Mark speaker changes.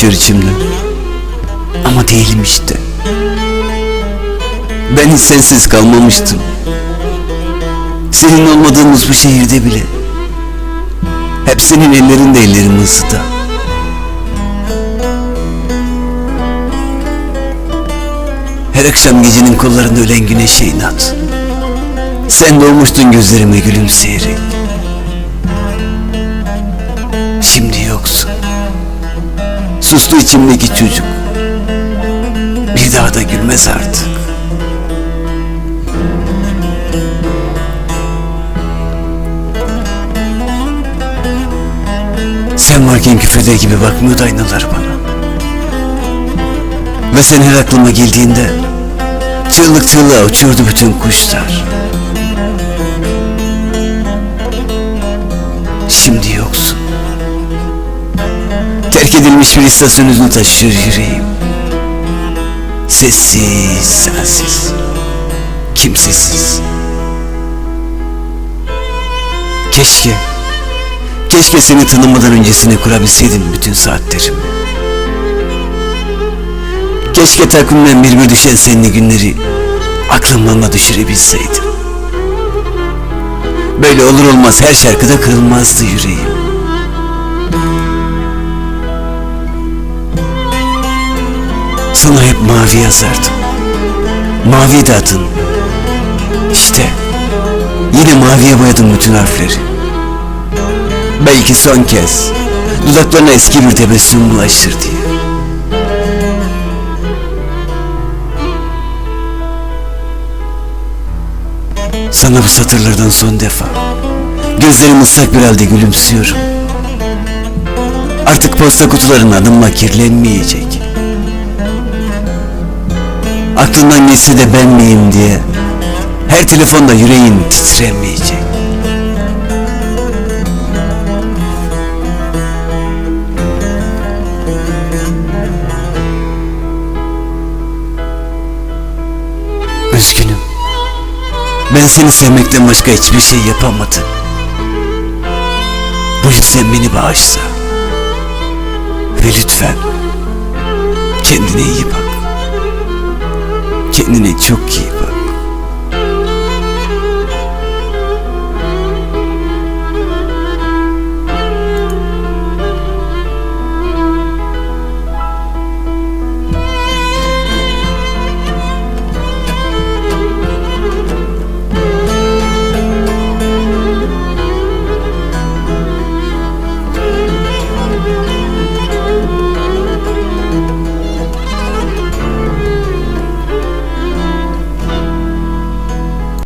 Speaker 1: geçiyor içimden. Ama değilim işte. Ben hiç sensiz kalmamıştım. Senin olmadığımız bu şehirde bile. Hep senin ellerinde ellerimi ısıtan. Her akşam gecenin kollarında ölen güneşe inat. Sen doğmuştun gözlerime gülümseyerek. Sustu içimdeki çocuk. Bir daha da gülmez artık. Sen varken küfreder gibi bakmıyordu aynalar bana. Ve sen her aklıma geldiğinde çığlık çığlığa uçuyordu bütün kuşlar. Şimdi yoksun. Edilmiş bir istasyon hüznü taşıyor yüreğim. Sessiz, sensiz, kimsesiz. Keşke, keşke seni tanımadan öncesine kurabilseydim bütün saatlerimi. Keşke takvimden bir bir düşen seninle günleri aklımdan düşürebilseydim. Böyle olur olmaz her şarkıda kırılmazdı yüreğim. Sana hep mavi yazardım. Mavi de adın. İşte yine maviye boyadım bütün harfleri. Belki son kez dudaklarına eski bir tebessüm bulaşır diye. Sana bu satırlardan son defa Gözlerim ıslak bir halde gülümsüyorum Artık posta kutuların adımla kirlenmeyecek Aklından geçse de ben miyim diye Her telefonda yüreğin titremeyecek Üzgünüm ben seni sevmekten başka hiçbir şey yapamadım. Bu yüzden beni bağışla. Ve lütfen kendine iyi bak. in each upkeep.